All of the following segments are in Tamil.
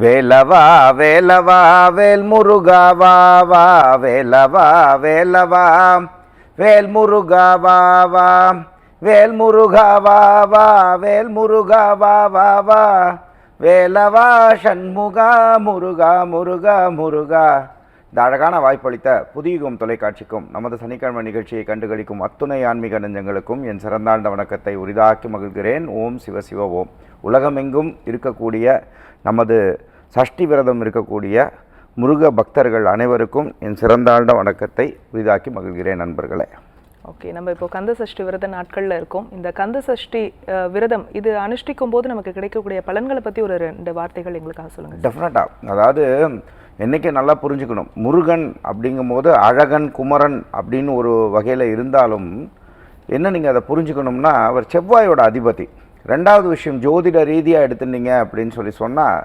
வேலவா வேலவா வேல் முருகாவா வா வேலவா வேலவா. வேல் முருகாவா வா வா. வேல் முருகாவா வா வா. வேல் முருகாவா வா வா. வேலவா சண்முகா முருகா முருகா முருகா. இந்த அழகான வாய்ப்பளித்த புதியுகம் தொலைக்காட்சிக்கும் நமது சனிக்கிழமை நிகழ்ச்சியை கண்டுகளிக்கும் அத்துணை ஆன்மீக நெஞ்சங்களுக்கும் என் சிறந்தாண்ட வணக்கத்தை உரிதாக்கி மகிழ்கிறேன். ஓம் சிவ சிவ ஓம். உலகமெங்கும் இருக்கக்கூடிய நமது சஷ்டி விரதம் இருக்கக்கூடிய முருக பக்தர்கள் அனைவருக்கும் என் சிறந்தாண்ட வணக்கத்தை உரிதாக்கி மகிழ்கிறேன் நண்பர்களே. ஓகே நம்ம இப்போ கந்த சஷ்டி விரத நாட்கள்ல இருக்கோம். இந்த கந்த சஷ்டி விரதம் இது அனுஷ்டிக்கும் போது நமக்கு கிடைக்கக்கூடிய பலன்களை பத்தி ஒரு ரெண்டு வார்த்தைகள் எங்களுக்காக சொல்லுங்க டெஃபினட்டாக அதாவது என்னைக்கு நல்லா புரிஞ்சுக்கணும். முருகன் அப்படிங்கும்போது அழகன் குமரன் அப்படின்னு ஒரு வகையில் இருந்தாலும் என்ன நீங்கள் அதை புரிஞ்சுக்கணும்னா அவர் செவ்வாயோட அதிபதி. ரெண்டாவது விஷயம் ஜோதிட ரீதியாக எடுத்துட்டீங்க அப்படின்னு சொல்லி சொன்னால்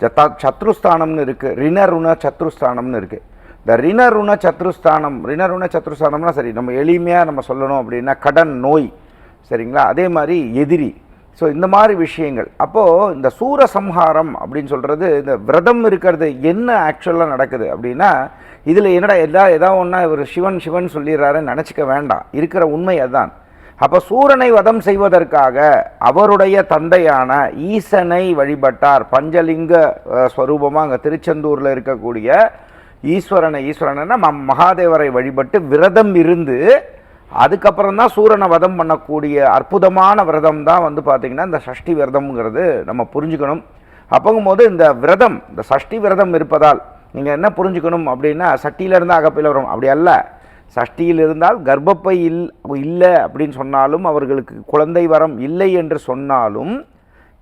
ஜத்தா சத்ருஸ்தானம்னு இருக்குது ரிணருண சத்ருஸ்தானம்னு இருக்குது இந்த ரிணருண சத்ருஸ்தானம் ரிணருண சத்ருஸ்தானம்னா சரி நம்ம எளிமையாக நம்ம சொல்லணும் அப்படின்னா கடன் நோய் சரிங்களா? அதே மாதிரி எதிரி. ஸோ இந்த மாதிரி விஷயங்கள். அப்போது இந்த சூரசம்ஹாரம் அப்படின்னு சொல்கிறது இந்த விரதம் இருக்கிறது என்ன ஆக்சுவலாக நடக்குது அப்படின்னா இதில் என்னடா எதா ஏதாவது ஒன்றா இவர் சிவன் சிவன் சொல்லிடுறாருன்னு நினச்சிக்க வேண்டாம். இருக்கிற உண்மை அதுதான் அப்போ சூரனை வதம் செய்வதற்காக அவருடைய தந்தையான ஈசனை வழிபட்டார். பஞ்சலிங்க ஸ்வரூபமாக அங்கே திருச்செந்தூரில் இருக்கக்கூடிய ஈஸ்வரனை ஈஸ்வரனை ம- மகாதேவரை வழிபட்டு விரதம் இருந்து அதுக்கப்புறம் தான் சூரனை வதம் பண்ணக்கூடிய அற்புதமான விரதம் தான் வந்து பார்த்திங்கன்னா இந்த சஷ்டி விரதம்ங்கிறது நம்ம புரிஞ்சுக்கணும். அப்போங்கும்போது இந்த விரதம் இந்த சஷ்டி விரதம் இருப்பதால் நீங்கள் என்ன புரிஞ்சுக்கணும் அப்படின்னா சட்டியிலேருந்து அகப்பையில் வரும். அப்படி அல்ல. சஷ்டியில் இருந்தால் கர்ப்பப்பை இல் இல்லை அப்படின்னு சொன்னாலும் அவர்களுக்கு குழந்தை வரம் இல்லை என்று சொன்னாலும்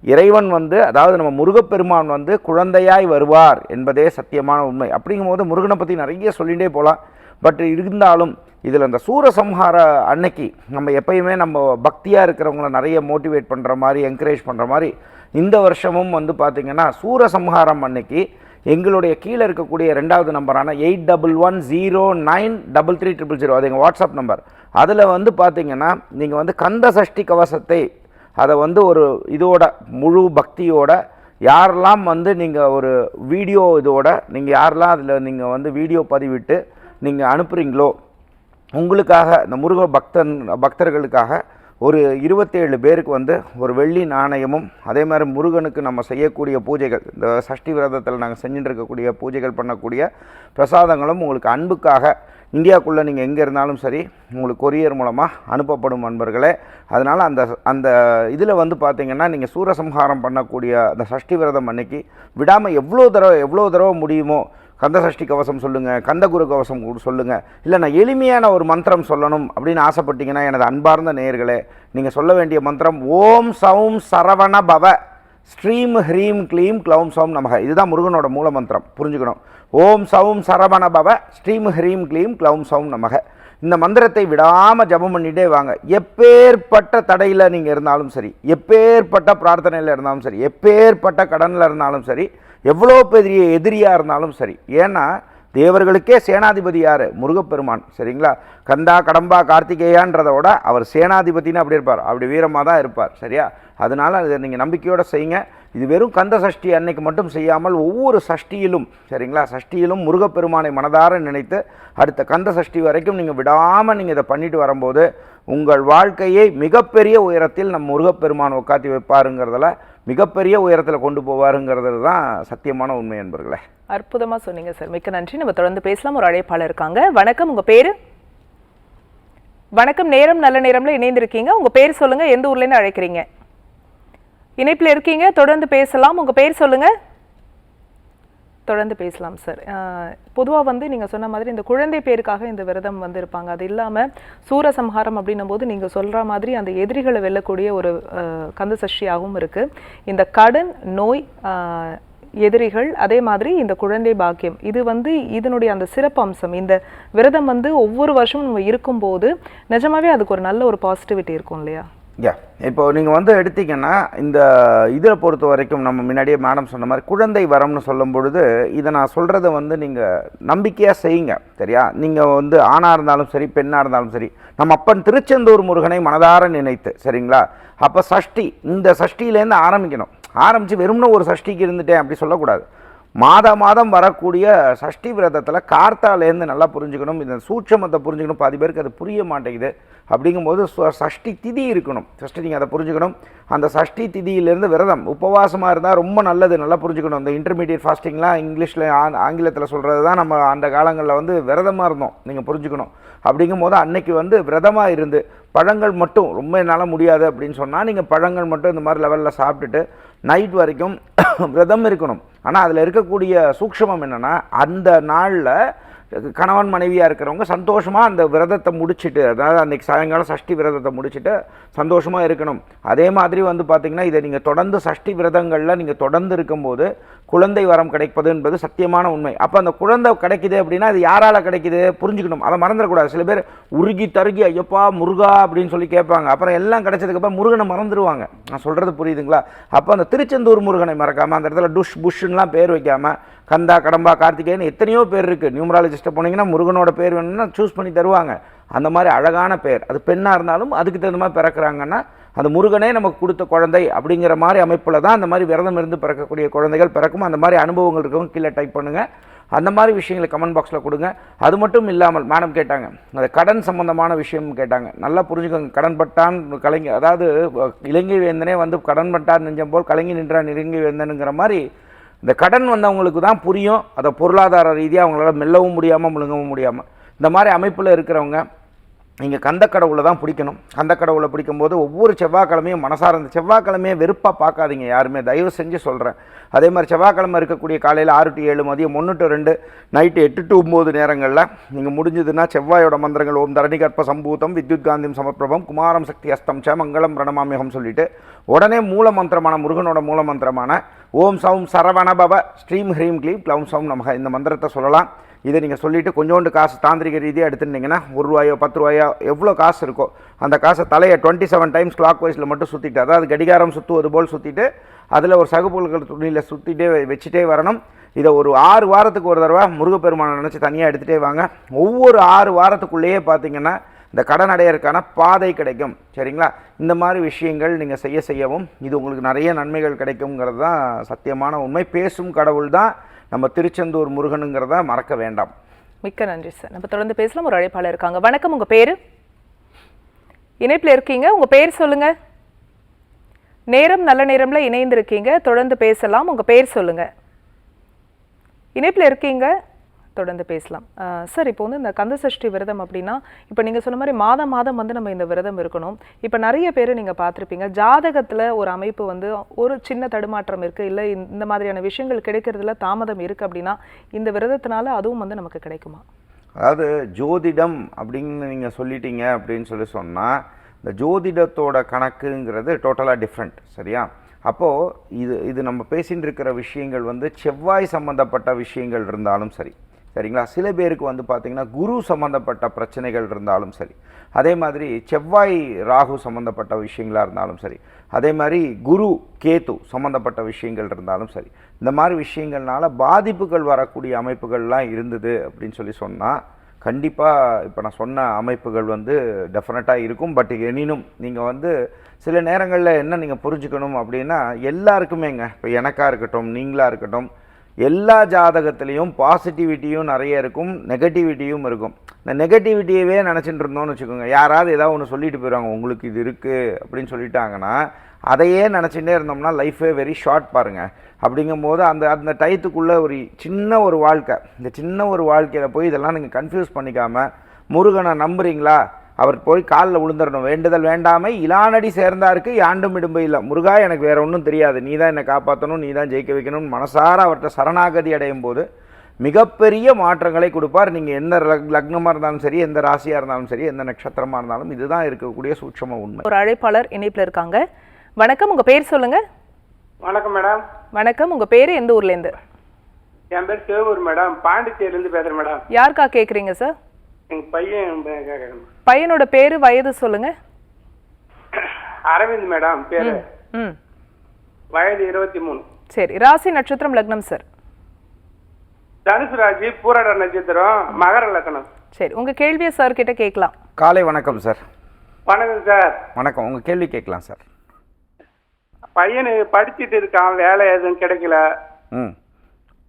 இறைவன் வந்து அதாவது நம்ம முருகப்பெருமான் வந்து குழந்தையாய் வருவார் என்பதே சத்தியமான உண்மை. அப்படிங்கும்போது முருகனை பற்றி நிறைய சொல்லிகிட்டே போகலாம். பட் இருந்தாலும் இதில் அந்த சூரசம்ஹார அன்னைக்கு நம்ம எப்பயுமே நம்ம பக்தியாக இருக்கிறவங்கள நிறைய மோட்டிவேட் பண்ணுற மாதிரி என்கரேஜ் பண்ணுற மாதிரி இந்த வருஷமும் வந்து பார்த்திங்கன்னா சூரசம்ஹாரம் அன்னைக்கு எங்களுடைய கீழே இருக்கக்கூடிய ரெண்டாவது நம்பரான eight double one zero nine double three triple zero அது எங்கள் வாட்ஸ்அப் நம்பர். அதில் வந்து பார்த்தீங்கன்னா நீங்கள் வந்து கந்த சஷ்டி கவசத்தை அதை வந்து ஒரு இதோட முழு பக்தியோட யாரெல்லாம் வந்து நீங்கள் ஒரு வீடியோ இதோட நீங்கள் யாரெல்லாம் அதில் நீங்கள் வந்து வீடியோ பதிவிட்டு நீங்கள் அனுப்புகிறீங்களோ உங்களுக்காக இந்த முருக பக்தன் பக்தர்களுக்காக ஒரு இருபத்தேழு பேருக்கு வந்து ஒரு வெள்ளி நாணயமும் அதே மாதிரி முருகனுக்கு நம்ம செய்யக்கூடிய பூஜைகள் இந்த சஷ்டி விரதத்தில் நாங்கள் செஞ்சுட்டு இருக்கக்கூடிய பூஜைகள் பண்ணக்கூடிய பிரசாதங்களும் உங்களுக்கு அன்புக்காக இந்தியாக்குள்ளே நீங்கள் எங்கே இருந்தாலும் சரி உங்களுக்கு கொரியர் மூலமாக அனுப்பப்படும் நண்பர்களே. அதனால் அந்த அந்த இதில் வந்து பார்த்தீங்கன்னா நீங்கள் சூரசம்ஹாரம் பண்ணக்கூடிய அந்த சஷ்டி விரதம் அன்னைக்கு விடாமல் எவ்வளோ தடவை எவ்வளோ தடவை முடியுமோ கந்த சஷ்டி கவசம் சொல்லுங்கள் கந்தகுரு கவசம் கூட சொல்லுங்கள் இல்லை நான் எளிமையான ஒரு மந்திரம் சொல்லணும் அப்படின்னு ஆசைப்பட்டீங்கன்னா எனது அன்பார்ந்த நேயர்களே நீங்கள் சொல்ல வேண்டிய மந்திரம் ஓம் சௌம் சரவண பவ ஸ்ரீம் ஹ்ரீம் க்ளீம் க்ளௌம் சௌம் நமக. இதுதான் முருகனோட மூல மந்திரம். புரிஞ்சுக்கணும். ஓம் சௌம் சரவண பவ ஸ்ரீம் ஹ்ரீம் க்ளீம் க்ளௌம் சௌம் நமக. இந்த மந்திரத்தை விடாமல் ஜெபம் பண்ணிகிட்டே வாங்க. எப்பேற்பட்ட தடையில் நீங்கள் இருந்தாலும் சரி எப்பேற்பட்ட பிரார்த்தனையில் இருந்தாலும் சரி எப்பேற்பட்ட கடனில் இருந்தாலும் சரி எவ்வளோ பெரிய எதிரியாக இருந்தாலும் சரி. ஏன்னா தேவர்களுக்கே சேனாதிபதி யார்? முருகப்பெருமான். சரிங்களா? கந்தா கடம்பா கார்த்திகேயான்றதை விட அவர் சேனாதிபதினு அப்படி இருப்பார். அப்படி வீரமாக தான் இருப்பார். சரியா? அதனால் அதை நீங்கள் நம்பிக்கையோடு செய்யுங்க. இது வெறும் கந்த சஷ்டி அன்னைக்கு மட்டும் செய்யாமல் ஒவ்வொரு சஷ்டியிலும் சரிங்களா? சஷ்டியிலும் முருகப்பெருமானை மனதார நினைத்து அடுத்த கந்த சஷ்டி வரைக்கும் நீங்கள் விடாமல் நீங்கள் இதை பண்ணிட்டு வரும்போது உங்கள் வாழ்க்கையை மிகப்பெரிய உயரத்தில் நம் முருகப்பெருமான் உட்காத்தி வைப்பாருங்கிறதுல மிகப்பெரிய உயரத்தில் கொண்டு போவாருங்கிறது தான் சத்தியமான உண்மை என்பர்களே அற்புதமாக சொன்னீங்க சார். மிக்க நன்றி. நம்ம தொடர்ந்து பேசலாம். ஒரு அழைப்பாளர் இருக்காங்க. வணக்கம். உங்கள் பேர்? வணக்கம். நேரம் நல்ல நேரம்ல இணைந்திருக்கீங்க. உங்கள் பேர் சொல்லுங்கள் எந்த ஊர்லேருந்து அழைக்கிறீங்க? இணைப்பில் இருக்கீங்க. தொடர்ந்து பேசலாம். உங்கள் பேர் சொல்லுங்கள் தொடர்ந்து பேசலாம் சார் பொதுவாக வந்து நீங்கள் சொன்ன மாதிரி இந்த குழந்தை பேருக்காக இந்த விரதம் வந்து இருப்பாங்க அது இல்லாமல் சூரசம்ஹாரம் அப்படின்னும் போது நீங்கள் சொல்கிற மாதிரி அந்த எதிரிகளை வெல்லக்கூடிய ஒரு கந்த சஷ்டியாகவும் இருக்குது இந்த கடன் நோய் எதிரிகள் அதே மாதிரி இந்த குழந்தை பாக்கியம். இது வந்து இதனுடைய அந்த சிறப்பு அம்சம். இந்த விரதம் வந்து ஒவ்வொரு வருஷமும் நம்ம இருக்கும்போது நிஜமாவே அதுக்கு ஒரு நல்ல ஒரு பாசிட்டிவிட்டி இருக்கும் இல்லையா? யா இப்போ நீங்கள் வந்து எடுத்தீங்கன்னா இந்த இதில் பொறுத்த வரைக்கும் நம்ம முன்னாடியே மேடம் சொன்ன மாதிரி குழந்தை வரம்னு சொல்லும் பொழுது இதை நான் சொல்கிறத வந்து நீங்கள் நம்பிக்கையாக செய்யுங்க சரியா? நீங்கள் வந்து ஆணாக இருந்தாலும் சரி பெண்ணாக இருந்தாலும் சரி நம்ம அப்பன் திருச்செந்தூர் முருகனை மனதார நினைத்து சரிங்களா? அப்போ சஷ்டி இந்த சஷ்டியிலேருந்து ஆரம்பிக்கணும். ஆரம்பித்து வெறும்னு ஒரு சஷ்டிக்கு இருந்துட்டேன் அப்படி சொல்லக்கூடாது. மாத மாதம் வரக்கூடிய சஷ்டி விரதத்தில் கார்த்தாலேருந்து நல்லா புரிஞ்சுக்கணும் இந்த சூட்சமத்தை புரிஞ்சுக்கணும் பாதி பேருக்கு அது புரிய மாட்டேங்குது. அப்படிங்கும்போது சஷ்டி திதி இருக்கணும். சஷ்டி நீங்கள் அதை புரிஞ்சுக்கணும். அந்த சஷ்டி திதியிலேருந்து விரதம் உபவாசமாக இருந்தால் ரொம்ப நல்லது நல்லா புரிஞ்சுக்கணும். இந்த இன்டர்மீடியட் ஃபாஸ்டிங்லாம் இங்கிலீஷில் ஆங்கிலத்தில் சொல்கிறது தான் நம்ம அந்த காலங்களில் வந்து விரதமாக இருந்தோம் நீங்கள் புரிஞ்சுக்கணும். அப்படிங்கும்போது அன்னைக்கு வந்து விரதமாக இருந்து பழங்கள் மட்டும் ரொம்ப என்னால் முடியாது அப்படின்னு சொன்னால் நீங்கள் பழங்கள் மட்டும் இந்த மாதிரி லெவலில் சாப்பிட்டுட்டு நைட் வரைக்கும் விரதம் இருக்கணும். ஆனால் அதில் இருக்கக்கூடிய சூக்ஷமம் என்னென்னா அந்த நாளில் கணவன் மனைவியாக இருக்கிறவங்க சந்தோஷமாக அந்த விரதத்தை முடிச்சுட்டு அதாவது அன்றைக்கி சாயங்காலம் சஷ்டி விரதத்தை முடிச்சுட்டு சந்தோஷமாக இருக்கணும். அதே மாதிரி வந்து பார்த்திங்கன்னா இதை நீங்கள் தொடர்ந்து சஷ்டி விரதங்களில் நீங்கள் தொடர்ந்து இருக்கும்போது குழந்தை வரம் கிடைப்பது என்பது சத்தியமான உண்மை. அப்போ அந்த குழந்தை கிடைக்குது அப்படின்னா அது யாரால் கிடைக்குது? புரிஞ்சுக்கணும். அதை மறந்துடக்கூடாது. சில பேர் உருகி தருகி ஐயப்பா முருகா அப்படின்னு சொல்லி கேட்பாங்க. அப்புறம் எல்லாம் கிடைச்சதுக்கப்புறம் முருகனை மறந்துடுவாங்க நான் சொல்கிறது புரியுதுங்களா? அப்போ அந்த திருச்செந்தூர் முருகனை மறக்காமல் அந்த இடத்துல டுஷ் புஷ்ன்னுலாம் பேர் வைக்காமல் கந்தா கடம்பா கார்த்திகேயன் எத்தனையோ பேர் இருக்குது நியூமராலஜிஸ்ட்டை போனீங்கன்னா முருகனோட பேர் வேணும்னா சூஸ் பண்ணி தருவாங்க. அந்த மாதிரி அழகான பெயர். அது பெண்ணாக இருந்தாலும் அதுக்கு தகுந்த மாதிரி பிறக்கிறாங்கன்னா அந்த முருகனே நமக்கு கொடுத்த குழந்தை அப்படிங்கிற மாதிரி அமைப்பில் தான் அந்த மாதிரி விரதம் இருந்து பிறக்கக்கூடிய குழந்தைகள் பிறக்கும். அந்த மாதிரி அனுபவங்கள் இருக்கவும் கீழே டைப் பண்ணுங்கள் அந்த மாதிரி விஷயங்களை கமெண்ட் பாக்ஸில் கொடுங்க. அது மட்டும் இல்லாமல் மேடம் கேட்டாங்க அந்த கடன் சம்மந்தமான விஷயம் கேட்டாங்க. நல்லா புரிஞ்சுக்கோங்க கடன் பட்டான் கலைஞர் அதாவது இலங்கை வேந்தனே வந்து கடன் பட்டான் நெஞ்சம் போல் கலங்கி நின்றான் இலங்கை வேந்தனுங்கிற மாதிரி இந்த கடன் வந்தவங்களுக்கு தான் புரியும். அதை பொருளாதார ரீதியாக அவங்களால மெல்லவும் முடியாமல் முழுங்கவும் முடியாமல் இந்த மாதிரி அமைப்பில் இருக்கிறவங்க நீங்கள் கந்த கடவுளை தான் பிடிக்கணும். கந்த கடவுளை பிடிக்கும்போது ஒவ்வொரு செவ்வாய்க்கிழமையும் மனசார அந்த செவ்வாய்க்கிழமையை வெறுப்பாக பார்க்காதீங்க யாருமே. தயவு செஞ்சு சொல்கிறேன் அதே மாதிரி செவ்வாய்க்கிழமை இருக்கக்கூடிய காலையில் ஆறு டு ஏழு மதியம் ஒன்று டு ரெண்டு நைட்டு எட்டு டு ஒம்பது நேரங்களில் நீங்கள் முடிஞ்சதுன்னா செவ்வாயோட மந்திரங்கள் ஓம் தரணி கற்ப சம்பூத்தம் வித்யுத் காந்தியம் சமப்பிரபம் குமாரம் சக்தி அஸ்தம் ச மங்களம் பிரணமாமியகம் சொல்லிட்டு உடனே மூல மந்திரமான முருகனோட மூல மந்திரமான ஓம் சௌம் சரவணபவ ஸ்ரீம் ஹ்ரீம் க்ளீம் க்ளௌம் சௌம் நமக. இந்த மந்திரத்தை சொல்லலாம். இதை நீங்கள் சொல்லிவிட்டு கொஞ்சோண்டு காசு தாந்திரிக ரீதியாக எடுத்துருந்தீங்கன்னா ஒரு ரூபாயோ பத்து ரூபாயோ எவ்வளோ காசு இருக்கோ அந்த காசை தலையை டுவெண்ட்டி செவன் டைம்ஸ் கிளாக் வைஸில் மட்டும் சுற்றிட்டு அதாவது கடிகாரம் சுற்றுவது போல் சுற்றிட்டு அதில் ஒரு சகுப்புகள் துணியில் சுற்றிட்டே வச்சுட்டே வரணும். இதை ஒரு ஆறு வாரத்துக்கு ஒரு தடவை முருகப்பெருமானை நினச்சி தனியாக எடுத்துகிட்டே வாங்க. ஒவ்வொரு ஆறு வாரத்துக்குள்ளேயே பார்த்தீங்கன்னா இந்த கடன் அடையறதுக்கான பாதை கிடைக்கும். சரிங்களா? இந்த மாதிரி விஷயங்கள் நீங்கள் செய்ய செய்யவும் இது உங்களுக்கு நிறைய நன்மைகள் கிடைக்குங்கிறது தான் சத்தியமான உண்மை. பேசும் கடவுள் தான் நம்ம திருச்செந்தூர் முருகனுங்கிறத மறக்க வேண்டாம். மிக்க நன்றி சார் நம்ம தொடர்ந்து பேசலாம். ஒரு அழைப்பாளர் இருக்காங்க. வணக்கம். உங்கள் பேர்? இணைப்பில் இருக்கீங்க. உங்கள் பேர் சொல்லுங்கள் நேரம் நல்ல நேரமில் இணைந்திருக்கீங்க. தொடர்ந்து பேசலாம். உங்கள் பேர் சொல்லுங்கள் இணைப்பில் இருக்கீங்க. தொடர்ந்து பேசலாம். சார் இப்போ வந்து இந்த கந்த சஷ்டி விரதம் அப்படின்னா இப்போ நீங்கள் சொன்ன மாதிரி மாதம் மாதம் வந்து நம்ம இந்த விரதம் இருக்கணும். இப்போ நிறைய பேர் நீங்கள் பார்த்துருப்பீங்க ஜாதகத்தில் ஒரு அமைப்பு வந்து ஒரு சின்ன தடுமாற்றம் இருக்குது இல்லை இந்த மாதிரியான விஷயங்கள் கிடைக்கிறதுல தாமதம் இருக்குது அப்படின்னா இந்த விரதத்தினால அதுவும் வந்து நமக்கு கிடைக்குமா? அதாவது ஜோதிடம் அப்படின்னு நீங்கள் சொல்லிட்டீங்க அப்படின்னு சொல்லி சொன்னால் இந்த ஜோதிடத்தோட கணக்குங்கிறது டோட்டலாக டிஃப்ரெண்ட் சரியா? அப்போது இது இது நம்ம பேசிகிட்டு இருக்கிற விஷயங்கள் வந்து செவ்வாய் சம்மந்தப்பட்ட விஷயங்கள் இருந்தாலும் சரி. சரிங்களா? சில பேருக்கு வந்து பார்த்திங்கன்னா குரு சம்மந்தப்பட்ட பிரச்சனைகள் இருந்தாலும் சரி அதே மாதிரி செவ்வாய் ராகு சம்மந்தப்பட்ட விஷயங்களாக இருந்தாலும் சரி அதே மாதிரி குரு கேத்து சம்மந்தப்பட்ட விஷயங்கள் இருந்தாலும் சரி இந்த மாதிரி விஷயங்கள்னால பாதிப்புகள் வரக்கூடிய அமைப்புகள்லாம் இருந்தது அப்படின்னு சொல்லி சொன்னால் கண்டிப்பாக இப்போ நான் சொன்ன அமைப்புகள் வந்து டெஃபினட்டாக இருக்கும். பட் எனினும் நீங்கள் வந்து சில நேரங்களில் என்ன நீங்கள் புரிஞ்சுக்கணும் அப்படின்னா எல்லாருக்குமேங்க. இப்போ எனக்காக இருக்கட்டும் நீங்களாக இருக்கட்டும் எல்லா ஜாதகத்துலேயும் பாசிட்டிவிட்டியும் நிறைய இருக்கும் நெகட்டிவிட்டியும் இருக்கும். இந்த நெகட்டிவிட்டியவே நினச்சிட்டு இருந்தோம்னு வச்சுக்கோங்க. யாராவது ஏதாவது ஒன்று சொல்லிட்டு போயிடுவாங்க உங்களுக்கு இது இருக்குது அப்படின்னு சொல்லிட்டாங்கன்னா அதையே நினச்சிட்டே இருந்தோம்னா லைஃபே வெரி ஷார்ட் பாருங்கள் அப்படிங்கும்போது அந்த அந்த டயத்துக்குள்ளே ஒரு சின்ன ஒரு வாழ்க்கை இந்த சின்ன ஒரு வாழ்க்கையில் போய் இதெல்லாம் நீங்கள் கன்ஃபியூஸ் பண்ணிக்காமல் முருகனை நம்புறீங்களா? அவர் போய் காலில் விழுந்துடணும் வேண்டுதல் வேண்டாமை இலானடி சேர்ந்தாருக்கு யாண்டும் இடும்பை இல்லை. முருகா எனக்கு வேற ஒன்றும் தெரியாது. நீ தான் என்னை காப்பாற்றணும் நீ தான் ஜெயிக்க வைக்கணும். மனசார அவர்கிட்ட சரணாகதி அடையும் போது மிகப்பெரிய மாற்றங்களை கொடுப்பார். நீங்கள் எந்த லக்- லக்னமா இருந்தாலும் சரி எந்த ராசியாக இருந்தாலும் சரி எந்த நட்சத்திரமாக இருந்தாலும் இதுதான் இருக்கக்கூடிய சூட்சம உண்மை. ஒரு அழைப்பாளர் இணைப்பில் இருக்காங்க. வணக்கம். உங்க பேர் சொல்லுங்க. வணக்கம் மேடம். வணக்கம். உங்க பேரு எந்த ஊர்ல இருந்து? என் பேர் சிவகுரு மேடம். பாண்டிச்சேரியிலேருந்து பேசுகிறேன் மேடம். யாருக்கா கேக்குறீங்க சார்? பையன். பையனோட பேரு வயது சொல்லுங்க. அரவிந்த் மேடம் பேர். ம் வயது இருபத்தி மூணு. சரி ராசி நட்சத்திரம் லக்னம் சார். தனுசு ராசி பூராட நட்சத்திரம் மகர லக்கணம் சரி உங்க கேள்வியை சார் கிட்ட கேட்கலாம். காலை வணக்கம் சார் வணக்கம் சார் வணக்கம் உங்கள் கேள்வி கேட்கலாம் சார் பையனு படிச்சுட்டு இருக்கான் வேலை எதுவும் கிடைக்கல. ம்.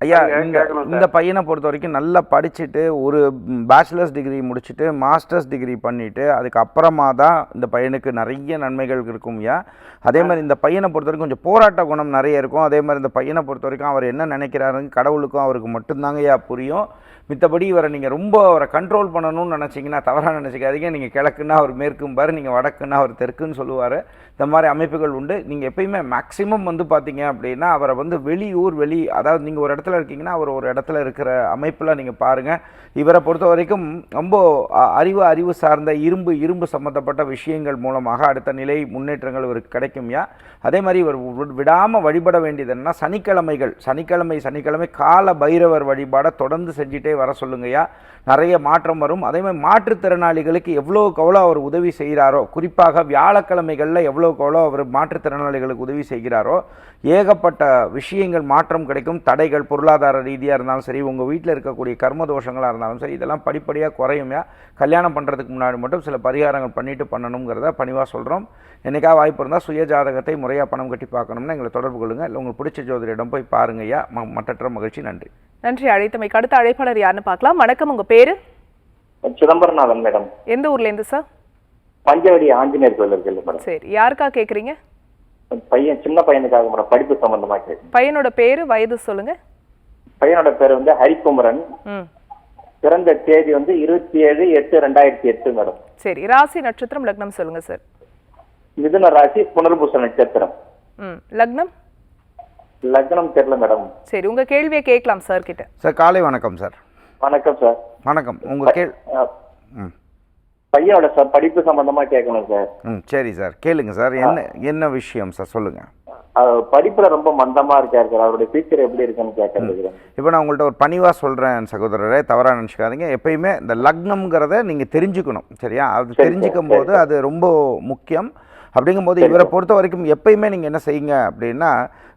ஐயா இந்த. இந்த பையனை பொறுத்த வரைக்கும் நல்லா படிச்சுட்டு ஒரு பேச்சுலர்ஸ் டிகிரி முடிச்சுட்டு மாஸ்டர்ஸ் டிகிரி பண்ணிட்டு அதுக்கப்புறமா தான் இந்த பையனுக்கு நிறைய நன்மைகள் இருக்கும் ஐயா. அதே மாதிரி இந்த பையனை பொறுத்த வரைக்கும் கொஞ்சம் போராட்ட குணம் நிறைய இருக்கும். அதே மாதிரி இந்த பையனை பொறுத்த வரைக்கும் அவர் என்ன நினைக்கிறாருன்னு கடவுளுக்கும் அவருக்கு மட்டும்தாங்க ஐயா புரியும். மித்தபடி இவரை நீங்கள் ரொம்ப அவரை கண்ட்ரோல் பண்ணணும்னு நினச்சிங்கன்னா தவறாக நினச்சிக்காதீங்க. நீங்கள் கிழக்குன்னா அவர் மேற்கும்பார் நீங்கள் வடக்குன்னா அவர் தெற்குன்னு சொல்லுவார். இந்த மாதிரி அமைப்புகள் உண்டு. நீங்கள் எப்பயுமே மேக்ஸிமம் வந்து பார்த்தீங்க அப்படின்னா அவரை வந்து வெளியூர் வெளி அதாவது நீங்கள் ஒரு இடத்துல இருக்கீங்கன்னா அவர் ஒரு இடத்துல இருக்கிற அமைப்பில் நீங்கள் பாருங்கள் இவரை பொறுத்த வரைக்கும் ரொம்ப அ- அறிவு அறிவு சார்ந்த இரும்பு இரும்பு சம்மந்தப்பட்ட விஷயங்கள் மூலமாக அடுத்த நிலை முன்னேற்றங்கள் இவருக்கு கிடைக்கும்யா அதே மாதிரி இவர் விடாமல் வழிபட வேண்டியது என்னன்னா சனிக்கிழமைகள். சனிக்கிழமை சனிக்கிழமை கால பைரவர் வழிபாடை தொடர்ந்து செஞ்சுட்டே வர சொல்லுங்கய்யா. நிறைய மாற்றம் வரும். அதே மாதிரி மாற்றுத்திறனாளிகளுக்கு எவ்வளோக்கு எவ்வளோ அவர் உதவி செய்கிறாரோ குறிப்பாக வியாழக்கிழமைகளில் எவ்வளோக்கு எவ்வளோ அவர் மாற்றுத்திறனாளிகளுக்கு உதவி செய்கிறாரோ ஏகப்பட்ட விஷயங்கள் மாற்றம் கிடைக்கும். தடைகள் பொருளாதார ரீதியாக இருந்தாலும் சரி உங்கள் வீட்டில் இருக்கக்கூடிய கர்ம தோஷங்களாக இருந்தாலும் சரி இதெல்லாம் படிப்படியாக குறையுமையா. கல்யாணம் பண்ணுறதுக்கு முன்னாடி மட்டும் சில பரிகாரங்கள் பண்ணிவிட்டு பண்ணணுங்கிறத பணிவாக சொல்கிறோம் என்னைக்கா வாய்ப்பு இருந்தால் சுய ஜாதகத்தை முறையாக பணம் கட்டி பார்க்கணும்னா எங்களை தொடர்பு கொள்ளுங்கள் இல்லை உங்களுக்கு பிடிச்ச ஜோதிடம் போய் பாருங்கய்யா. ம மற்றற்ற மகிழ்ச்சி. நன்றி. நன்றி. அழைத்தமைக்கு அடுத்த அழைப்பாளர் யாருன்னு பார்க்கலாம். வணக்கம். உங்க பேரு? சிதம்பரநாதன் மேடம். எந்த ஊர்ல இருந்து சார் பஞ்சவடி ஆஞ்சநேயர் கோயில் மேடம். சரி. யாருக்கா கேக்குறீங்க? பையன் சின்ன பையனுக்காக மேடம் படிப்பு சம்பந்தமா கேட்கு பையனோட பேரு வயது சொல்லுங்க. பையனோட பேர் வந்து ஹரிக்குமரன் ம். பிறந்த தேதி வந்து இருபத்தி ஏழு எட்டு ரெண்டாயிரத்தி எட்டு மேடம். சரி. ராசி நட்சத்திரம் லக்னம் சொல்லுங்க சார் மிதுன ராசி புனர்பூச நட்சத்திரம். ம். லக்னம்? லக்னம் தெரியல மேடம். சரி உங்க கேள்வியை கேட்கலாம் சார் கிட்ட. சார் காலை வணக்கம் சார். வணக்கம் சார் வணக்கம். உங்கள் கேள் ம். பையனோட சார் படிப்பு சம்பந்தமா கேட்கணும் சார் ம் சரி சார். கேளுங்க சார். என்ன என்ன விஷயம் சார்? சொல்லுங்கள் அஹ், படிப்புல ரொம்ப மந்தமா இருக்காரு சார் அவருடைய ஃபியூச்சர் எப்படி இருக்குன்னு கேட்கறதுக்கு இப்போ நான் உங்கள்கிட்ட ஒரு பணிவாக சொல்கிறேன் சகோதரரே. தவறாக நினச்சிக்காதீங்க. எப்பயுமே இந்த லக்னம்ங்கிறத நீங்கள் தெரிஞ்சுக்கணும் சரியா? அது தெரிஞ்சுக்கும் போது அது ரொம்ப முக்கியம். அப்படிங்கும்போது இவரை பொறுத்த வரைக்கும் எப்பயுமே நீங்கள் என்ன செய்யுங்க அப்படின்னா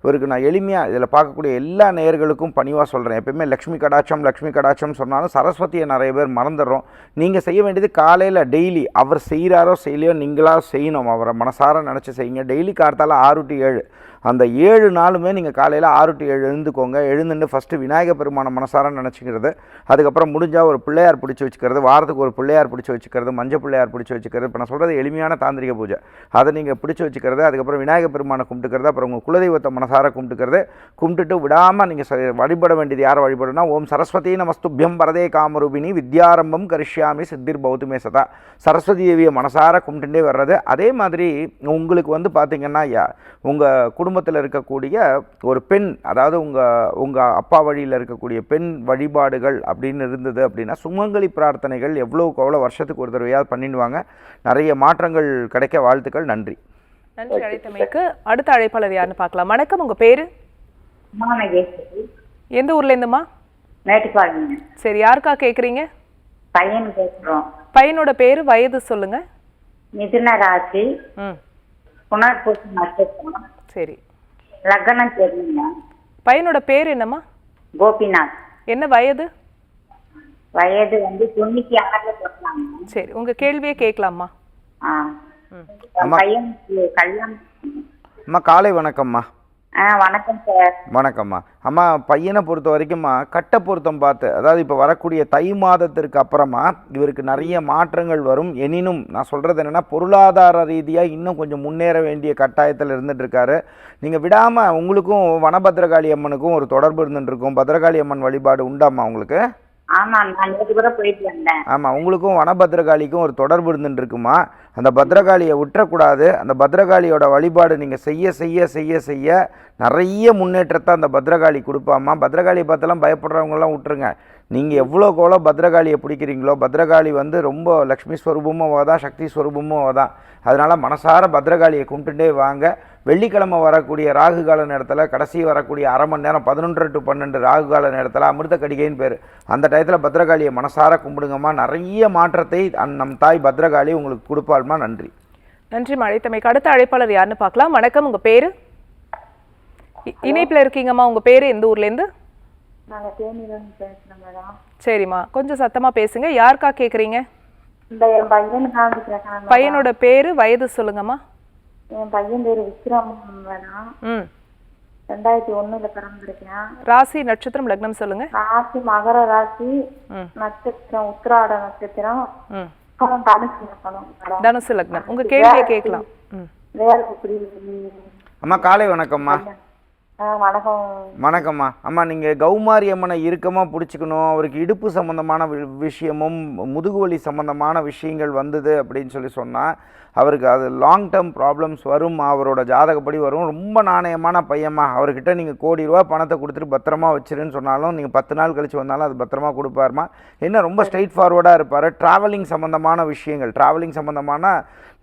இவருக்கு நான் எளிமையாக இதில் பார்க்கக்கூடிய எல்லா நேர்களுக்கும் பணிவாக சொல்கிறேன் எப்பயுமே லக்ஷ்மி கடாட்சம் லக்ஷ்மி கடாட்சம் சொன்னாலும் சரஸ்வதியை நிறைய பேர் மறந்துடுறோம். நீங்கள் செய்ய வேண்டியது காலையில் டெய்லி அவர் செய்கிறாரோ செய்யலையோ நீங்களாக செய்யணும். அவரை மனசார நினச்சி செய்யுங்க. டெய்லி கார்த்தால ஆறு டு ஏழு. அந்த ஏழு நாளுமே நீங்கள் காலையில் ஆறு டு ஏழு எழுந்துக்கோங்க. எழுந்துட்டு ஃபஸ்ட்டு விநாயக பெருமான மனசார நினச்சிக்கிறது. அதுக்கப்புறம் முடிஞ்சால் ஒரு பிள்ளையார் பிடிச்சி வச்சுக்கிறது. வாரத்துக்கு ஒரு பிள்ளையார் பிடிச்சி வச்சுக்கிறது. மஞ்சள் பிள்ளையார் பிடிச்சி வச்சுக்கிறது. இப்போ நான் சொல்கிறது எளிமையான தாந்திரிக பூஜை. அதை நீங்கள் பிடிச்சி வச்சுக்கிறது. அதுக்கப்புறம் விநாயக பெருமானை கும்பிட்டுக்கிறது. அப்புறம் உங்கள் குலதெய்வத்தை மனசார கும்பிட்டுக்கிறது. கும்பிட்டுட்டு விடாமல் நீங்கள் வழிபட வேண்டியது யாரை வழிபடணும்னா ஓம் சரஸ்வதி நமஸ்துபியம் வரதே காமரூபிணி வித்யாரம்பம் கரிஷ்யாமி சித்திர் பௌத்துமே சதா. சரஸ்வதி தேவியை மனசார கும்பிட்டுட்டே வர்றது. அதே மாதிரி உங்களுக்கு வந்து பார்த்தீங்கன்னா உங்கள் குடும்பத்தில் இருக்கக்கூடிய ஒரு பெண் அதாவது உங்கள் உங்கள் அப்பா வழியில் இருக்கக்கூடிய பெண் வழிபாடுகள் அப்படின்னு இருந்தது அப்படின்னா சுமங்கலி பிரார்த்தனைகள் எவ்வளோக்கு எவ்வளோ வருஷத்துக்கு ஒரு தடவையாவது பண்ணிடுவாங்க. நிறைய மாற்றங்கள் கிடைக்க வாழ்த்துக்கள். நன்றி. நன்றி அழைத்தமைக்கு. அடுத்த அழைப்பாளர் யாருன்னு பார்க்கலாம். வணக்கம் உங்க பேரு? எந்த ஊர்ல இருந்துமா சரி யாருக்கா கேக்குறீங்க? பையன் பேசுறோம் பையனோட பேரு வயது சொல்லுங்க. மிதுன ராசி ம் புனர்பூச நட்சத்திரம் சரி. லக்னம் தெரியுங்க பையனோட பேர் என்னம்மா? கோபிநாத். என்ன வயது? வயது வந்து தொண்ணூத்தி ஆறுல சரி உங்க கேள்வியே கேட்கலாமா ஆ. அம்மா. காலை வணக்கம்மா. வணக்கம் சார். வணக்கம்மா. அம்மா பையனை பொறுத்த வரைக்கும்மா கட்ட பொருத்தம் பார்த்து அதாவது இப்போ வரக்கூடிய தை மாதத்திற்கு அப்புறமா இவருக்கு நிறைய மாற்றங்கள் வரும். எனினும் நான் சொல்கிறது என்னென்னா பொருளாதார ரீதியாக இன்னும் கொஞ்சம் முன்னேற வேண்டிய கட்டாயத்தில் இருந்துட்டு இருக்காரு நீங்கள் விடாமல் உங்களுக்கும் வனபத்ரகாளி அம்மனுக்கும் ஒரு தொடர்பு இருந்துட்டு இருக்கும் பத்ரகாளி அம்மன் வழிபாடு உண்டாம்மா உங்களுக்கு? ஆமா நான் நேற்று கூட போயிட்டு வந்தேன். ஆமாம் உங்களுக்கும் வனபத்திரகாளிக்கும் ஒரு தொடர்பு இருந்துட்டு இருக்குமா அந்த பத்ரகாளியை விட்டுறக்கூடாது. அந்த பத்ரகாளியோட வழிபாடு நீங்கள் செய்ய செய்ய செய்ய செய்ய நிறைய முன்னேற்றத்தை அந்த பத்திரகாளி கொடுப்பாம்மா. பத்திரகாளி பார்த்தெல்லாம் பயப்படுறவங்கலாம் விட்டுருங்க. நீங்கள் எவ்வளோக்கு எவ்வளோ பத்திரகாளியை பிடிக்கிறீங்களோ பத்ரகாளி வந்து ரொம்ப லக்ஷ்மி ஸ்வரூபமும் அவள் தான் சக்தி ஸ்வரூபமும் அவள் தான் அதனால் மனசார பத்திரகாளியை கும்பிட்டுட்டே வாங்க. வெள்ளிக்கிழமை வரக்கூடிய ராகு கால நேரத்தில் கடைசி வரக்கூடிய அரை மணி நேரம் பதினொன்று டு பன்னெண்டு ராகு கால நேரத்தில் அமிர்த கடிகைன்னு பேர். அந்த டயத்தில் பத்ரகாளியை மனசார கும்பிடுங்கம்மா. நிறைய மாற்றத்தை அந் நம் தாய் பத்ரகாளி உங்களுக்கு கொடுப்பாள்மா. நன்றி. நன்றி அழைத்தமைக்கு அடுத்த அழைப்பாளர் யாருன்னு பார்க்கலாம். வணக்கம். உங்க பேரு? இ- இணைப்புல இருக்கீங்கம்மா. உங்க பேரு? எந்த ஊர்ல இருந்து? நாங்க தேனியிலிருந்து பேசுறோம் மேடம் சரிம்மா. கொஞ்சம் சத்தமா பேசுங்க. யாருக்கா கேட்கறேன் பையனோட பேரு வயது சொல்லுங்கம்மா. என் பையன் பேரு விக்ரம் மேடம் ம். ரெண்டாயிரத்தி ஒண்ணுல பிறந்திருக்கேன். ராசி நட்சத்திரம் லக்னம் சொல்லுங்க. ராசி மகர ராசி. நட்சத்திரம் உத்திராட நட்சத்திரம். தனுசு லக்னம். உங்க கேள்வியை கேட்கலாம். அம்மா காலை வணக்கம்மா. வணக்கம். வணக்கம்மா. அம்மா நீங்கள் கௌமாரி அம்மனை இறுக்கமாக பிடிச்சிக்கணும். அவருக்கு இடுப்பு சம்மந்தமான வி- விஷயமும் முதுகு வலி சம்மந்தமான விஷயங்கள் வந்தது அப்படின்னு சொல்லி சொன்னால் அவருக்கு அது லாங் டேர்ம் ப்ராப்ளம்ஸ் வரும் அவரோட ஜாதகப்படி வரும். ரொம்ப நாணயமான பையம்மா அவர்கிட்ட நீங்கள் கோடி ரூபா பணத்தை கொடுத்துட்டு பத்திரமா வச்சிருன்னு சொன்னாலும் நீங்கள் பத்து நாள் கழித்து வந்தாலும் அது பத்திரமா கொடுப்பாருமா? என்ன ரொம்ப ஸ்ட்ரைட் ஃபார்வர்டாக இருப்பார். ட்ராவலிங் சம்மந்தமான விஷயங்கள். ட்ராவலிங் சம்மந்தமான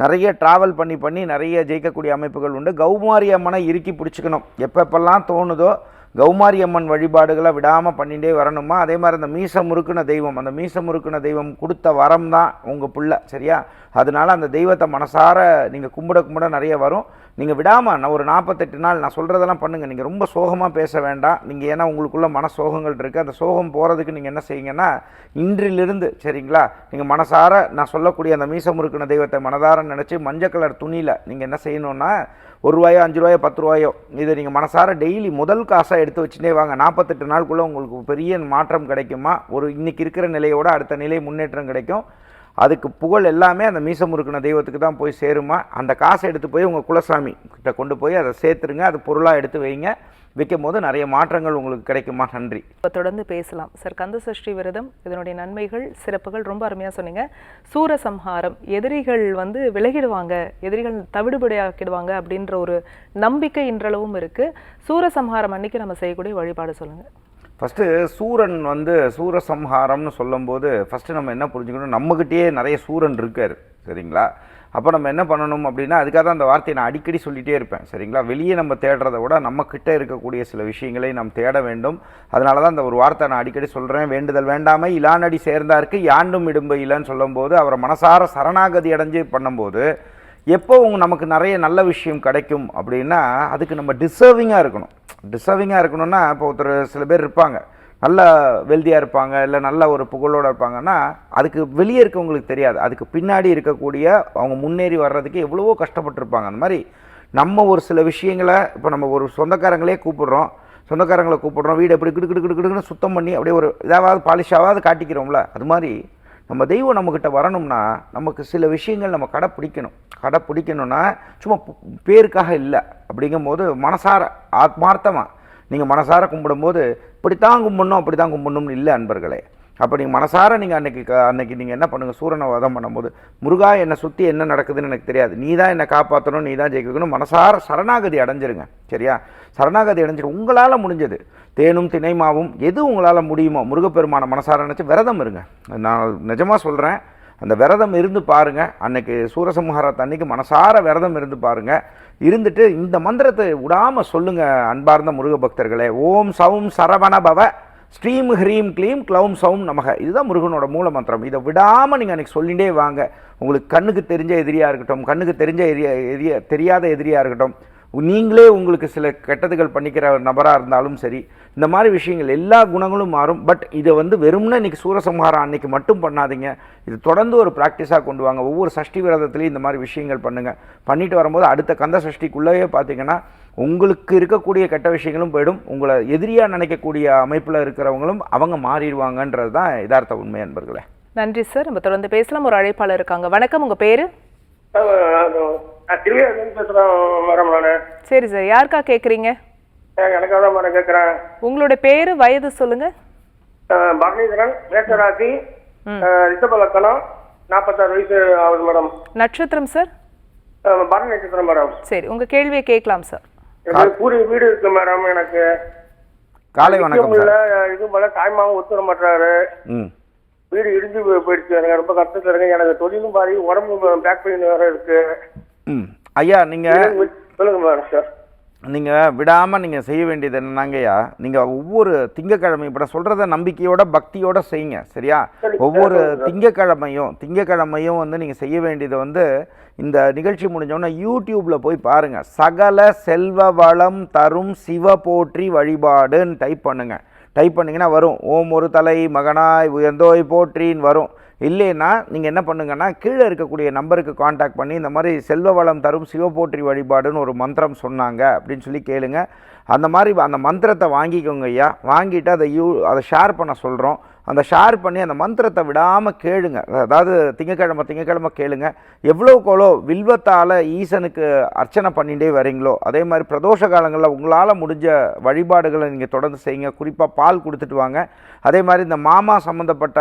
நிறைய ட்ராவல் பண்ணி பண்ணி நிறைய ஜெயிக்கக்கூடிய அமைப்புகள் உண்டு. கௌமாரி அம்மனை இறுக்கி பிடிச்சிக்கணும். எப்பப்பெல்லாம் தோணுதோ கௌமாரி அம்மன் வழிபாடுகளை விடாமல் பண்ணிகிட்டே வரணுமா? அதே மாதிரி அந்த மீச முறுக்குன தெய்வம். அந்த மீச முறுக்குன தெய்வம் கொடுத்த வரம் தான் உங்கள் பிள்ளை சரியா? அதனால அந்த தெய்வத்தை மனசார நீங்கள் கும்பிட கும்பிட நிறைய வரும். நீங்கள் விடாமல் நான் ஒரு நாற்பத்தெட்டு நாள் நான் சொல்கிறதெல்லாம் பண்ணுங்கள் நீங்கள் ரொம்ப சோகமாக பேச வேண்டாம். நீங்கள் ஏன்னா உங்களுக்குள்ளே மன சோகங்கள் இருக்குது அந்த சோகம் போகிறதுக்கு நீங்கள் என்ன செய்யுங்கன்னா இன்றிலிருந்து சரிங்களா? நீங்கள் மனசார நான் சொல்லக்கூடிய அந்த மீச முறுக்குன தெய்வத்தை மனதார நினச்சி மஞ்சள் கலர் துணியில் நீங்கள் என்ன செய்யணுன்னா ஒரு ரூபாயோ அஞ்சு ரூபாயோ பத்து ரூபாயோ. இதை நீங்கள் மனசார டெய்லி முதல் காசாக எடுத்து வச்சுட்டே வாங்க. நாற்பத்தெட்டு நாளுக்குள்ளே உங்களுக்கு பெரிய மாற்றம் கிடைக்குமா? ஒரு இன்றைக்கி இருக்கிற நிலையோட அடுத்த நிலை முன்னேற்றம் கிடைக்கும். அதுக்கு புகழ் எல்லாமே அந்த மீச முறுக்குன தெய்வத்துக்கு தான் போய் சேருமா? அந்த காசை எடுத்து போய் உங்கள் குலசாமி கிட்ட கொண்டு போய் அதை சேர்த்துருங்க அது பொருளாக எடுத்து வைங்க. விற்கும் போது நிறைய மாற்றங்கள் உங்களுக்கு கிடைக்குமா? நன்றி. இப்போ தொடர்ந்து பேசலாம். சார் கந்த சஷ்டி விரதம் இதனுடைய நன்மைகள் சிறப்புகள் ரொம்ப அருமையாக சொன்னீங்க. சூரசம்ஹாரம் எதிரிகள் வந்து விலகிடுவாங்க எதிரிகள் தவிடுபடியாக்கிடுவாங்க அப்படின்ற ஒரு நம்பிக்கை இன்றளவும் இருக்குது சூரசம்ஹாரம் அன்னைக்கு நம்ம செய்யக்கூடிய வழிபாடு சொல்லுங்கள் ஃபஸ்ட்டு சூரன் வந்து சூரசம்ஹாரம்னு சொல்லும்போது ஃபஸ்ட்டு நம்ம என்ன புரிஞ்சுக்கணும்? நம்மக்கிட்டேயே நிறைய சூரன் இருக்கார் சரிங்களா? அப்போ நம்ம என்ன பண்ணணும் அப்படின்னா அதுக்காக தான் அந்த வார்த்தையை நான் அடிக்கடி சொல்லிகிட்டே இருப்பேன் சரிங்களா? வெளியே நம்ம தேடுறத விட நம்மக்கிட்ட இருக்கக்கூடிய சில விஷயங்களை நாம் தேட வேண்டும். அதனால தான் அந்த ஒரு வார்த்தை நான் அடிக்கடி சொல்கிறேன் வேண்டுதல் வேண்டாமை இலானடி சேர்ந்தாருக்கு யாண்டும் இடும்பை இல்லைன்னு சொல்லும்போது அவரை மனசார சரணாகதி அடைஞ்சு பண்ணும்போது எப்போ உங்க நமக்கு நிறைய நல்ல விஷயம் கிடைக்கும் அப்படின்னா அதுக்கு நம்ம டிசர்விங்காக இருக்கணும். டிசர்விங்காக இருக்கணும்னா இப்போ ஒருத்தர் சில பேர் இருப்பாங்க. நல்ல வெல்தியாக இருப்பாங்க இல்லை நல்ல ஒரு புகழோடு இருப்பாங்கன்னா அதுக்கு வெளியே இருக்கவங்களுக்கு தெரியாது. அதுக்கு பின்னாடி இருக்கக்கூடிய அவங்க முன்னேறி வர்றதுக்கு எவ்வளவோ கஷ்டப்பட்டிருப்பாங்க. அந்த மாதிரி நம்ம ஒரு சில விஷயங்களை இப்போ நம்ம ஒரு சொந்தக்காரங்களே கூப்பிடுறோம். சொந்தக்காரங்களை கூப்பிடுறோம். வீடு எப்படி கிடு கிடு சுத்தம் பண்ணி அப்படியே ஒரு இதாவது பாலிஷாவது காட்டிக்கிறோம்ல. அது மாதிரி நம்ம தெய்வம் நம்மக்கிட்ட வரணும்னா நமக்கு சில விஷயங்கள் நம்ம கடைப்பிடிக்கணும். கடைப்பிடிக்கணும்னா சும்மா பேருக்காக இல்லை. அப்படிங்கும்போது மனசார ஆத்மார்த்தமாக நீங்கள் மனசார கும்பிடும்போது இப்படித்தான் கும்பிடணும் அப்படி தான் கும்பிடணும்னு இல்லை அன்பர்களே. அப்போ நீங்கள் மனசார நீங்கள் அன்னைக்கு க- அன்னைக்கு நீங்கள் என்ன பண்ணுங்கள் சூரனை வதம் பண்ணும்போது முருகா என்னை சுற்றி என்ன நடக்குதுன்னு எனக்கு தெரியாது. நீ தான் என்னை காப்பாற்றணும் நீ தான் ஜெயிக்கணும். மனசார சரணாகதி அடைஞ்சிருங்க. சரியா? சரணாகதி அடைஞ்சிரு. உங்களால் முடிஞ்சது. தேனும் திணைமாவும் எது உங்களால் முடியுமோ முருகப்பெருமான மனசார நினச்சி விரதம் இருங்க. நான் நிஜமாக சொல்கிறேன் அந்த விரதம் இருந்து பாருங்க. அன்னைக்கு சூரசம்ஹாரத்து அன்னைக்கு மனசார விரதம் இருந்து பாருங்கள் இருந்துட்டு இந்த மந்திரத்தை விடாமல் சொல்லுங்கள் அன்பார்ந்த முருக பக்தர்களே ஓம் சவும் சரவண பவ ஸ்ரீம் ஹ்ரீம் க்ளீம் க்ளௌம் சவும் நமக. இதுதான் முருகனோட மூல மந்திரம். இதை விடாமல் நீங்கள் அன்றைக்கி சொல்லிகிட்டே வாங்க. உங்களுக்கு கண்ணுக்கு தெரிஞ்ச எதிரியாக இருக்கட்டும் கண்ணுக்கு தெரிஞ்ச எரியா எரிய தெரியாத எதிரியாக இருக்கட்டும் நீங்களே உங்களுக்கு சில கெட்டதுகள் பண்ணிக்கிற நபராக இருந்தாலும் சரி இந்த மாதிரி விஷயங்கள் எல்லா குணங்களும் மாறும். பட் இதை வந்து வெறும்னே இன்னைக்கு சூரசம்ஹாரம் அன்னைக்கு மட்டும் பண்ணாதீங்க. இது தொடர்ந்து ஒரு ப்ராக்டிஸாக கொண்டு வாங்க. ஒவ்வொரு சஷ்டி விரதத்துலையும் இந்த மாதிரி விஷயங்கள் பண்ணுங்கள் பண்ணிட்டு வரும்போது அடுத்த கந்த சஷ்டிக்குள்ளேயே பார்த்தீங்கன்னா உங்களுக்கு இருக்கக்கூடிய கெட்ட விஷயங்களும் போயிடும். உங்களை எதிரியாக நினைக்கக்கூடிய அமைப்பில் இருக்கிறவங்களும் அவங்க மாறிடுவாங்கன்றது தான் யதார்த்த உண்மை அன்பர்களே நன்றி சார். நம்ம தொடர்ந்து பேசலாம். ஒரு அழைப்பாளர் இருக்காங்க. வணக்கம். உங்க பேரு? சரி சார். யாருக்கா கேக்குறீங்க? எனக்காக தான் மேடம் கேட்குறேன் உங்களோட பேரு வயது சொல்லுங்க. பரணிதரன் மேஷராசி ம். ரிஷபலக்கணம் நாற்பத்தாறு வயசு ஆகுது மேடம். நட்சத்திரம் சார்? பரணி நட்சத்திரம் மேடம். சரி உங்க கேள்வியை கேட்கலாம் சார். எனக்கு பூரி வீடு இருக்கு மேடம் எனக்கு. காலை வணக்கம் இல்ல சார். இது போல தாய்மாவும் ஒத்துற மாட்டாரு ம். வீடு இடிஞ்சு போய் போயிடுச்சு எனக்கு ரொம்ப கஷ்டத்துல இருக்கு. எனக்கு தொழிலும் பாதி உடம்பு பேக் பெயின் வேற இருக்கு. ம். ஐயா நீங்கள் சொல்லுங்க மேடம் சார். நீங்கள் விடாமல் நீங்கள் செய்ய வேண்டியது என்னன்னாங்கய்யா நீங்கள் ஒவ்வொரு திங்கக்கிழமை இப்போ சொல்கிறத நம்பிக்கையோட பக்தியோட செய்யுங்க சரியா? சரி, ஒவ்வொரு. திங்கக்கிழமையும் திங்கக்கிழமையும் வந்து நீங்கள் செய்ய வேண்டியது வந்து இந்த நிகழ்ச்சி முடிஞ்சோடனே யூடியூப்பில் போய் பாருங்கள் சகல செல்வ வளம் தரும் சிவ போற்றி வழிபாடுன்னு டைப் பண்ணுங்க. டைப் பண்ணிங்கன்னா வரும். ஓம் ஒரு தலை மகனாய் உயர்ந்தோய் போற்றின்னு வரும். இல்லைன்னா நீங்கள் என்ன பண்ணுங்கன்னா கீழே இருக்கக்கூடிய நம்பருக்கு காண்டாக்ட் பண்ணி இந்த மாதிரி செல்வ வளம் தரும் சிவபோற்றி வழிபாடுன்னு ஒரு மந்திரம் சொன்னாங்க அப்படின்னு சொல்லி கேளுங்க. அந்த மாதிரி அந்த மந்திரத்தை வாங்கிக்கோங்க ஐயா. வாங்கிட்டு அதை யூ அதை ஷேர் பண்ண சொல்கிறோம் அந்த ஷேர் பண்ணி அந்த மந்திரத்தை விடாமல் கேளுங்க. அதாவது திங்கக்கிழமை திங்கக்கிழமை கேளுங்க. எவ்வளோக்கோளோ வில்வத்தால் ஈசனுக்கு அர்ச்சனை பண்ணிகிட்டே வரீங்களோ அதே மாதிரி பிரதோஷ காலங்களில் உங்களால் முடிஞ்ச வழிபாடுகளை நீங்கள் தொடர்ந்து செய்யுங்க. குறிப்பாக பால் கொடுத்துட்டு வாங்க. அதே மாதிரி இந்த மாமா சம்மந்தப்பட்ட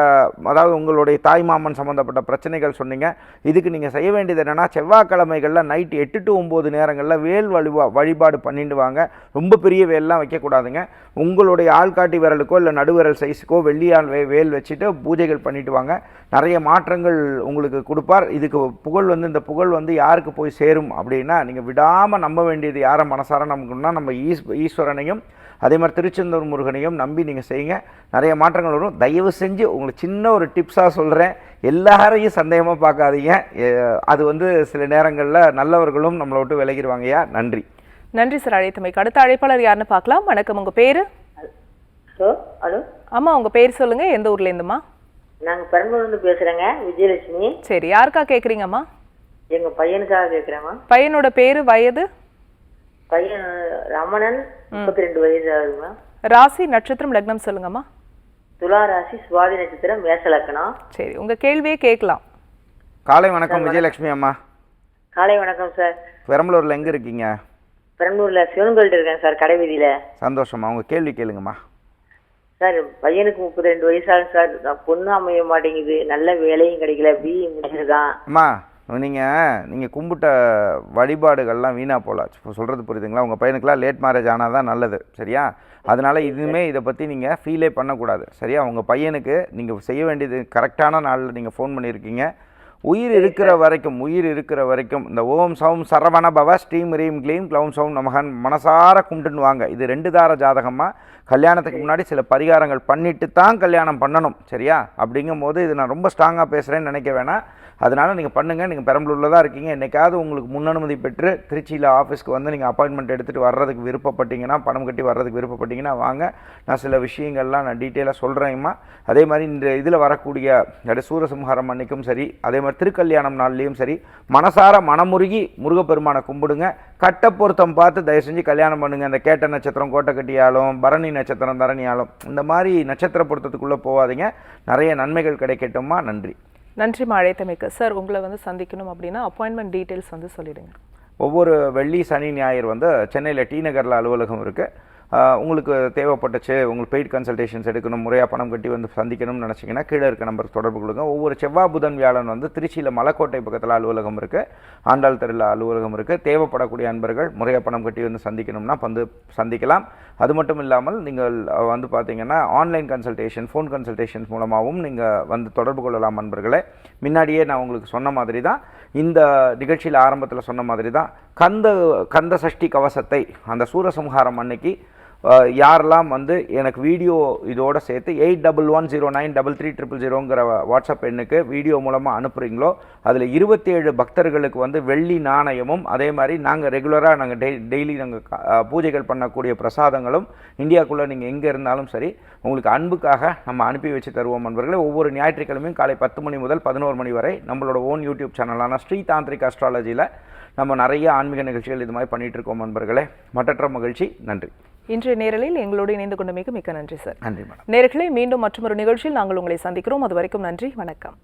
அதாவது உங்களுடைய தாய் மாமன் சம்மந்தப்பட்ட பிரச்சனைகள் சொன்னீங்க. இதுக்கு நீங்கள் செய்ய வேண்டியது என்னென்னா செவ்வாய்க்கிழமைகளில் நைட் எட்டு டு ஒம்பது நேரங்களில் வேல் வழிபா வழிபாடு பண்ணிட்டு வாங்க. ரொம்ப பெரிய வேல்லாம் வைக்கக்கூடாதுங்க. உங்களுடைய ஆள்காட்டி விரலுக்கோ இல்லை நடுவிரல் சைஸுக்கோ வெள்ளியால் வே வேல் வச்சுட்டு பூஜைகள் பண்ணிட்டு வாங்க. நிறைய மாற்றங்கள் உங்களுக்கு கொடுப்பார். இதுக்கு புகழ் வந்து இந்த புகழ் வந்து யாருக்கு போய் சேரும் அப்படின்னா நீங்கள் விடாமல் நம்ப வேண்டியது யாரை மனசார நம்பணும்னா நம்ம ஈஸ் ஈஸ்வரனையும் அதே மாதிரி திருச்செந்தூர் முருகனையும் நம்பி நீங்கள் செய்யுங்க. நிறைய மாற்றங்கள் வரும். தயவு செஞ்சு உங்களுக்கு சின்ன ஒரு டிப்ஸாக சொல்கிறேன் எல்லாரையும் சந்தேகமாக பார்க்காதீங்க. அது வந்து சில நேரங்களில் நல்லவர்களும் நம்மளை விட்டு விலகிடுவாங்கய்யா. நன்றி. நன்றி சார். அழைத்தமைக்கு அடுத்த அழைப்பாளர் யாருன்னு பார்க்கலாம். வணக்கம். உங்கள் பேர்? Hello hello. அம்மா உங்க பேர் சொல்லுங்க. எந்த ஊர்ல இருந்துமா நாங்கள் பெரம்பலூர்லேருந்து பேசுகிறேங்க விஜயலட்சுமி. சரி யாருக்கா கேக்குறீங்கம்மா? எங்கள் பையனுக்காக கேட்குறேம்மா பையனோட பேரு வயது? பையன் ரமணன் முப்பத்தி ரெண்டு வயசு ஆகுதுமா ராசி நட்சத்திரம் லக்னம் சொல்லுங்கம்மா. துலா ராசி சுவாதி நட்சத்திரம் மேச லக்கணம். சரி உங்க கேள்வியே கேட்கலாம். காலை வணக்கம் விஜயலட்சுமி அம்மா. காலை வணக்கம் சார். பெரம்பலூரில் எங்கே இருக்கீங்க? பெரம்பலூரில் சிவன் கோயில்கிட்ட இருக்கேன் சார் கடை வீதியில் சந்தோஷமா உங்கள் கேள்வி கேளுங்கம்மா. சார் பையனுக்கு முப்பத்தி ரெண்டு வயசு ஆகுது சார். நான் பொண்ணு அமைய மாட்டேங்குது. நல்ல வேலையும் கிடைக்கல. பிஇ முடிச்சிருக்கான். அம்மா நீங்கள் நீங்கள் கும்பிட்ட வழிபாடுகள்லாம் வீணாக போகல இப்போ சொல்கிறது புரியுதுங்களா? உங்கள் பையனுக்குலாம் லேட் மேரேஜ் ஆனால் தான் நல்லது. சரியா? அதனால் இதுவுமே இதை பற்றி நீங்கள் ஃபீலே பண்ணக்கூடாது. சரியா? உங்கள் பையனுக்கு நீங்கள் செய்ய வேண்டியது கரெக்டான நாளில் நீங்கள் ஃபோன் பண்ணியிருக்கீங்க. உயிர் இருக்கிற வரைக்கும் உயிர் இருக்கிற வரைக்கும் இந்த ஓம் சௌம் சரவண பவ ஸ்ரீம் ரீம் க்ளீம் க்ளௌம் சௌம் நமகன் மனசார கும்பிட்டுன்னு வாங்க. இது ரெண்டு தார ஜாதகமாக கல்யாணத்துக்கு முன்னாடி சில பரிகாரங்கள் பண்ணிட்டு தான் கல்யாணம் பண்ணணும் சரியா? அப்படிங்கும்போது இது நான் ரொம்ப ஸ்ட்ராங்காக பேசுகிறேன்னு நினைக்க வேணாம். அதனால் நீங்கள் பண்ணுங்கள் நீங்கள் பெரம்பலூரில் தான் இருக்கீங்க. என்றைக்காவது உங்களுக்கு முன்னனுமதி பெற்று திருச்சியில் ஆஃபீஸ்க்கு வந்து நீங்கள் அப்பாயின்மெண்ட் எடுத்துகிட்டு வர்றதுக்கு விருப்பப்பட்டீங்கன்னா பணம் கட்டி வர்றதுக்கு விருப்பப்பட்டீங்கன்னா வாங்க. நான் சில விஷயங்கள்லாம் நான் டீட்டெயிலாக சொல்கிறேம்மா அதே மாதிரி இந்த இதில் வரக்கூடிய அதாவது சூரசம்ஹாரம் அன்னைக்கும் சரி அதே மாதிரி திருக்கல்யாணம் நாள்லேயும் சரி மனசார மனமுருகி முருகப்பெருமானை கும்பிடுங்க. கட்ட பொருத்தம் பார்த்து தயவு செஞ்சு கல்யாணம் பண்ணுங்க. இந்த கேட்ட நட்சத்திரம் கோட்டைக்கட்டியாலும் பரணி நட்சத்திரம் தரணியாலும் இந்த மாதிரி நட்சத்திர பொருத்தத்துக்குள்ளே போகாதீங்க. நிறைய நன்மைகள் கிடைக்கட்டுமா நன்றி. நன்றிம்மா அழைத்தமைக்கு. சார் உங்களை வந்து சந்திக்கணும் அப்படின்னா அப்பாயின்மெண்ட் டீட்டெயில்ஸ் வந்து சொல்லிடுங்க. ஒவ்வொரு வெள்ளி சனி ஞாயிறு வந்து சென்னையில் டி நகரில் அலுவலகம் இருக்குது உங்களுக்கு தேவைப்பட்டுச்சு உங்களுக்கு பெய்ட் கன்சல்டேஷன்ஸ் எடுக்கணும் முறையாக பணம் கட்டி வந்து சந்திக்கணும்னு நினச்சிங்கன்னா கீழே இருக்க நம்பருக்கு தொடர்பு கொடுங்க. ஒவ்வொரு செவ்வாய் புதன் வியாழன் வந்து திருச்சியில் மலைக்கோட்டை பக்கத்தில் அலுவலகம் இருக்குது ஆண்டாள் தெருவில் அலுவலகம் இருக்குது தேவைப்படக்கூடிய அன்பர்கள் முறையாக பணம் கட்டி வந்து சந்திக்கணும்னா வந்து சந்திக்கலாம். அது மட்டும் இல்லாமல் நீங்கள் வந்து பார்த்தீங்கன்னா ஆன்லைன் கன்சல்டேஷன் ஃபோன் கன்சல்டேஷன்ஸ் மூலமாகவும் நீங்கள் வந்து தொடர்பு கொள்ளலாம் அன்பர்களே. முன்னாடியே நான் உங்களுக்கு சொன்ன மாதிரி தான் இந்த நிகழ்ச்சியில் ஆரம்பத்தில் சொன்ன மாதிரி தான் கந்த கந்த சஷ்டி கவசத்தை அந்த சூரசம்ஹாரம் அன்னைக்கு யாரெல்லாம் வந்து எனக்கு வீடியோ இதோட சேர்த்து eight double one zero nine double three triple ஜீரோங்கிற WhatsApp எண்ணுக்கு வீடியோ மூலமாக அனுப்புகிறீங்களோ அதில் இருபத்தேழு பக்தர்களுக்கு வந்து வெள்ளி நாணயமும் அதே மாதிரி நாங்கள் ரெகுலராக நாங்கள் டெய் டெய்லி நாங்கள் பூஜைகள் பண்ணக்கூடிய பிரசாதங்களும் இந்தியாக்குள்ளே நீங்கள் எங்கே இருந்தாலும் சரி உங்களுக்கு அன்புக்காக நம்ம அனுப்பி வச்சு தருவோம் நண்பர்களே. ஒவ்வொரு ஞாயிற்றுக்கிழமையும் காலை பத்து மணி முதல் பதினோரு மணி வரை நம்மளோட ஓன் யூடியூப் சேனலான ஸ்ரீ தாந்திரிக் அஸ்ட்ராலஜியில் நம்ம நிறைய ஆன்மீக நிகழ்ச்சிகள் இது மாதிரி பண்ணிகிட்டு இருக்கோம் நண்பர்களே. மற்றற்ற மகிழ்ச்சி. நன்றி. இன்றைய நேரலில் எங்களோடு இணைந்து கொண்டமைக்கு மிக்க நன்றி சார். நன்றி மேடம். நேர்களே மீண்டும் மற்றொரு நிகழ்ச்சியில் நாங்கள் உங்களை சந்திக்கிறோம். அது வரைக்கும் நன்றி வணக்கம்.